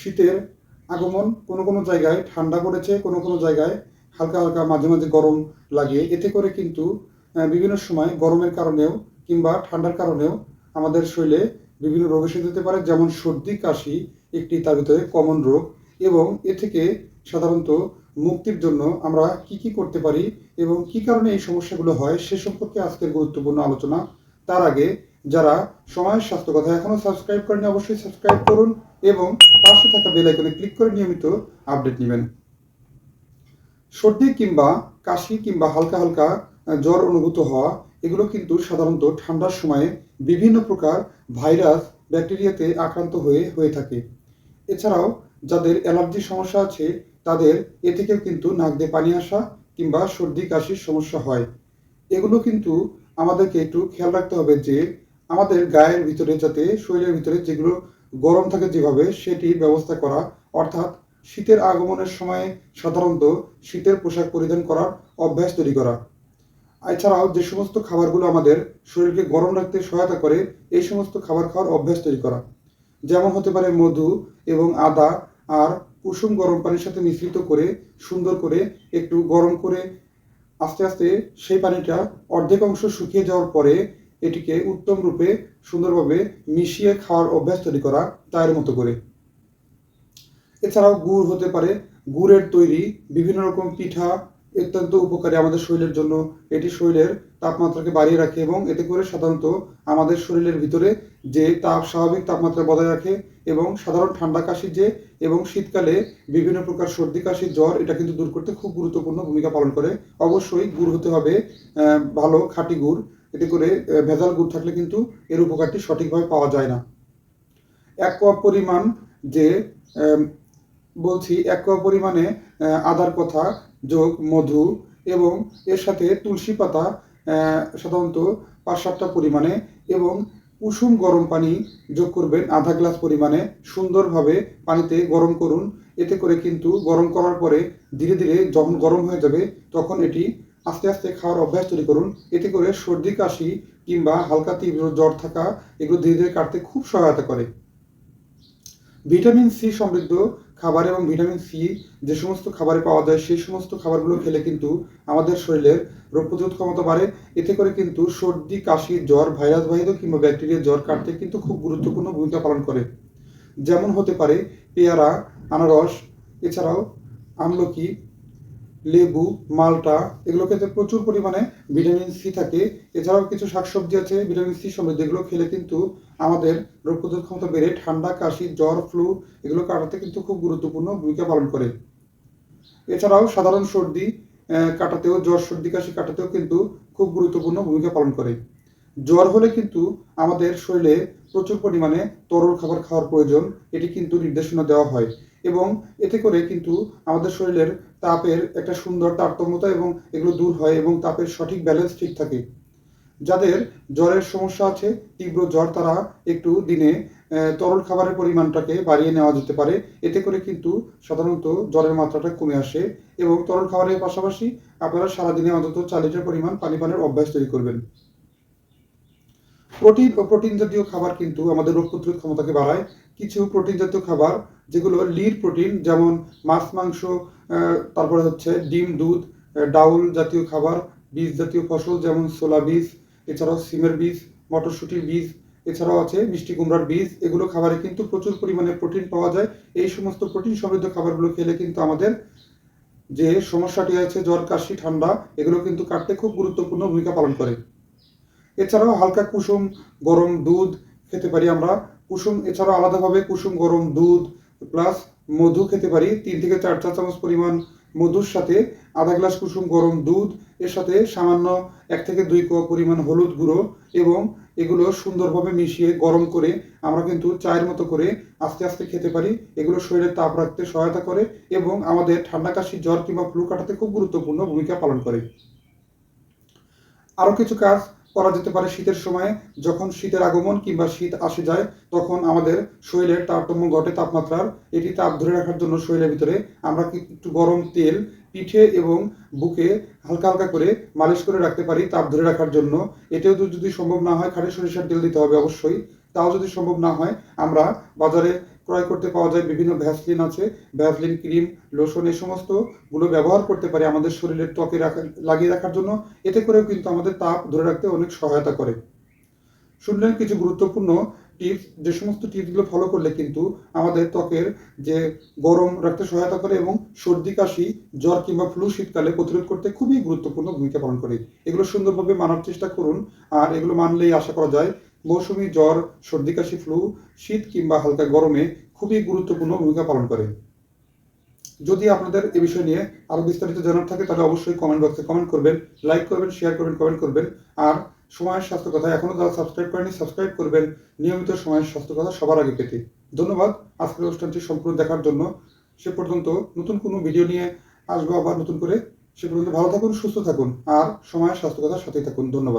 শীতের আগমন কোনো কোনো জায়গায় ঠান্ডা পড়েছে, কোনো কোনো জায়গায় হালকা হালকা মাঝে মাঝে গরম লাগে। এতে করে কিন্তু বিভিন্ন সময় গরমের কারণেও কিংবা ঠান্ডার কারণেও আমাদের শরীরে বিভিন্ন রোগ এসে যেতে পারে, যেমন সর্দি, কাশি একটি তার ভিতরে কমন রোগ। এবং এ থেকে সাধারণত মুক্তির জন্য আমরা কি কি করতে পারি এবং কি কারণে এই সমস্যাগুলো হয়, সে সম্পর্কে আজকের গুরুত্বপূর্ণ আলোচনা। তার আগে যারা সময়ের স্বাস্থ্য কথা এখনও সাবস্ক্রাইব করেনি অবশ্যই সাবস্ক্রাইব করুন। এবং পাশে থাকা বেল আইকনে ক্লিক করে নিয়মিত আপডেট নেবেন। সর্দি কিংবা কাশি কিংবা হালকা হালকা জ্বর অনুভূত হওয়া, এগুলো কিন্তু সাধারণত ঠান্ডার সময়ে বিভিন্ন প্রকার ভাইরাস, ব্যাকটেরিয়াতে আক্রান্ত হয়ে হয়ে থাকে। এছাড়াও যাদের অ্যালার্জির সমস্যা আছে, তাদের এ থেকেও কিন্তু নাক দিয়ে পানি আসা কিংবা সর্দি, কাশির সমস্যা হয়। এগুলো কিন্তু আমাদেরকে একটু খেয়াল রাখতে হবে যে, আমাদের গায়ের ভিতরে যাতে, শরীরের ভিতরে যেগুলো গরম থাকে যেভাবে সেটির ব্যবস্থা করা, অর্থাৎ শীতের আগমনের সময় সাধারণত শীতের পোশাক পরিধান করার অভ্যাস তৈরি করা। এছাড়াও যে সমস্ত খাবারগুলো আমাদের শরীরকে গরম রাখতে সহায়তা করে, এই সমস্ত খাবার খাওয়ার অভ্যাস তৈরি করা। যেমন হতে পারে মধু এবং আদা আর কুসুম গরম পানির সাথে মিশ্রিত করে, সুন্দর করে একটু গরম করে আস্তে আস্তে সেই পানিটা অর্ধেক অংশ শুকিয়ে যাওয়ার পরে এটিকে উত্তম রূপে সুন্দরভাবে মিশিয়ে খাওয়ার অভ্যাস তৈরি করা চায়ের মতো করে। এছাড়াও গুড় হতে পারে। গুড়ের তৈরি বিভিন্ন রকম পিঠা অত্যন্ত উপকারী আমাদের শরীরের জন্য। এটি শরীরের তাপমাত্রাকে বাড়িয়ে রাখে এবং এতে করে সাধারণত আমাদের শরীরের ভিতরে যে তাপ, স্বাভাবিক তাপমাত্রা বজায় রাখে এবং সাধারণ ঠান্ডা কাশি যে এবং শীতকালে বিভিন্ন প্রকার সর্দি কাশি, জ্বর, এটা কিন্তু দূর করতে খুব গুরুত্বপূর্ণ ভূমিকা পালন করে। অবশ্যই গুড় হতে হবে ভালো খাঁটি গুড়। এতে করে ভেজাল গুড় থাকলে কিন্তু এর উপকারটি সঠিকভাবে পাওয়া যায় না। এক কাপ পরিমাণ যে বলছি, এক কাপ পরিমাণে আদার কথা, যোগ, মধু এবং এর সাথে তুলসী পাতা সাধারণত পাঁচ সাতটা পরিমাণে এবং কুসুম গরম পানি যোগ করবেন আধা গ্লাস পরিমাণে সুন্দরভাবে পানিতে গরম করুন। এতে করে কিন্তু গরম করার পরে ধীরে ধীরে যখন গরম হয়ে যাবে, তখন এটি আস্তে আস্তে খাওয়ার অভ্যাস তৈরি করুন। এতে করে সর্দি, কাশি কিংবা হালকা তীব্র জ্বর থাকা এগুলো ধীরে ধীরে কাটতে খুব সহায়তা করে। ভিটামিন সি সমৃদ্ধ খাবার এবং ভিটামিন সি যে সমস্ত খাবারে পাওয়া যায়, সেই সমস্ত খাবারগুলো খেলে কিন্তু আমাদের শরীরের রোগ প্রতিরোধ ক্ষমতা বাড়ে। এতে করে কিন্তু সর্দি, কাশি, জ্বর ভাইরাস বাহিত কিংবা ব্যাকটেরিয়া জ্বর কাটতে কিন্তু খুব গুরুত্বপূর্ণ ভূমিকা পালন করে। যেমন হতে পারে পেয়ারা, আনারস, এছাড়াও আমলকি লেবু, মালটা এগুলো খেতে প্রচুর পরিমাণে ভিটামিন সি থাকে। এছাড়াও কিছু শাকসবজি আছে, ভিটামিন সি সমৃদ্ধ। এগুলো খেলে কিন্তু আমাদের রোগ প্রতিরোধ ক্ষমতা বেড়ে, ঠান্ডা, কাশি, জ্বর, ফ্লু, এগুলো কাটাতে কিন্তু খুব গুরুত্বপূর্ণ ভূমিকা পালন করে। এছাড়াও সাধারণ সর্দি কাটাতেও, জ্বর, সর্দি, কাশি কাটাতেও কিন্তু খুব গুরুত্বপূর্ণ ভূমিকা পালন করে। জ্বর হলে কিন্তু আমাদের শরীরে প্রচুর পরিমাণে তরল খাবার খাওয়ার প্রয়োজন, এটি কিন্তু নির্দেশনা দেওয়া হয়। এবং এতে করে কিন্তু আমাদের শরীরের তাপের একটা সুন্দর তারতম্যতা এবং এগুলো দূর হয় এবং তাপের সঠিক ব্যালেন্স ঠিক থাকে। যাদের জ্বরের সমস্যা আছে, তীব্র জ্বর তারা একটু দিনে তরল খাবারের পরিমাণটাকে বাড়িয়ে নেওয়া যেতে পারে। এতে করে কিন্তু সাধারণত জ্বরের মাত্রাটা কমে আসে এবং তরল খাবারের পাশাপাশি আপনারা সারাদিনে অন্তত চার লিটার পরিমাণ পানি পানের অভ্যাস তৈরি করবেন। প্রোটিন ও প্রোটিন জাতীয় খাবার কিন্তু আমাদের রোগ প্রতিরোধ ক্ষমতাকে বাড়ায়। কিছু প্রোটিন জাতীয় খাবার, যেগুলো লিড প্রোটিন, যেমন মাছ, মাংস তারপরে হচ্ছে ডিম, দুধ ডাউল জাতীয় খাবার, বীজ জাতীয় ফসল, যেমন সোলা বীজ, এছাড়াও সিমের বীজ, মটরশুঁটির বীজ, এছাড়াও আছে মিষ্টি কুমড়ার বীজ। এগুলো খাবারে কিন্তু প্রচুর পরিমাণে প্রোটিন পাওয়া যায়। এই সমস্ত প্রোটিন সমৃদ্ধ খাবারগুলো খেলে কিন্তু আমাদের যে সমস্যাটি আছে জ্বর, কাশি, ঠান্ডা, এগুলো কিন্তু কাটতে খুব গুরুত্বপূর্ণ ভূমিকা পালন করে। এছাড়াও হালকা কুসুম, গরম দুধ খেতে পারি আমরা। কুসুম এছাড়াও আলাদাভাবে কুসুম, গরম দুধ প্লাস মধু খেতে পারি। তিন থেকে চার চা চামচ পরিমাণ মধুর সাথে আধা গ্লাস কুসুম, গরম দুধ, এর সাথে সামান্য এক থেকে দুই কোয়া পরিমাণ হলুদ গুঁড়ো এবং এগুলো সুন্দরভাবে মিশিয়ে গরম করে আমরা কিন্তু চায়ের মতো করে আস্তে আস্তে খেতে পারি। এগুলো শরীরের তাপ রাখতে সহায়তা করে এবং আমাদের ঠান্ডা কাশি, জ্বর কিংবা ফ্লু কাটাতে খুব গুরুত্বপূর্ণ ভূমিকা পালন করে। আরও কিছু কাজ করা যেতে পারে শীতের সময়। যখন শীতের আগমন কিংবা শীত আসে যায়, তখন আমাদের শরীরের তারতম্য ঘটে তাপমাত্রার। এটি তাপ ধরে রাখার জন্য শরীরের ভিতরে আমরা একটু গরম তেল, পিঠে এবং বুকে হালকা হালকা করে মালিশ করে রাখতে পারি তাপ ধরে রাখার জন্য। এতেও তো যদি সম্ভব না হয়, খাঁটি সরিষার তেল দিতে হবে অবশ্যই। তাও যদি সম্ভব না হয়, আমরা বাজারে ক্রয় করতে পাওয়া যায়, বিভিন্ন ভ্যাসলিন আছে, ভ্যাসলিন ক্রিম, লোশন এই সমস্তগুলো ব্যবহার করতে পারি আমাদের শরীরের ত্বকে রাখা, লাগিয়ে রাখার জন্য। এতে করেও কিন্তু আমাদের তাপ ধরে রাখতে অনেক সহায়তা করে। শুনলেন কিছু গুরুত্বপূর্ণ টিপস যে সমস্ত টিপসগুলো ফলো করলে কিন্তু আমাদের ত্বকের যে গরম রাখতে সহায়তা করে এবং সর্দি, কাশি, জ্বর কিংবা ফ্লু শীতকালে প্রতিরোধ করতে খুবই গুরুত্বপূর্ণ ভূমিকা পালন করে। এগুলো সুন্দরভাবে মানার চেষ্টা করুন। আর এগুলো মানলেই আশা করা যায় মৌসুমি জ্বর, সর্দি, কাশি ফ্লু শীত কিংবা হালকা গরমে খুবই গুরুত্বপূর্ণ ভূমিকা পালন করে। যদি আপনাদের এ বিষয় নিয়ে আরও বিস্তারিত জানার থাকে, তাহলে অবশ্যই কমেন্ট বক্সে কমেন্ট করবেন লাইক করবেন শেয়ার করবেন কমেন্ট করবেন। আর সময়ের স্বাস্থ্য কথা এখনও যারা সাবস্ক্রাইব করেনি সাবস্ক্রাইব করবেন। নিয়মিত সময়ের স্বাস্থ্য কথা সবার আগে পেতে। ধন্যবাদ। আজকের অনুষ্ঠানটি সম্পূর্ণ দেখার জন্য। সে পর্যন্ত নতুন কোনো ভিডিও নিয়ে আসব আবার নতুন করে। সে পর্যন্ত ভালো থাকুন, সুস্থ থাকুন। আর সময়ের স্বাস্থ্য কথার সাথেই থাকুন। ধন্যবাদ।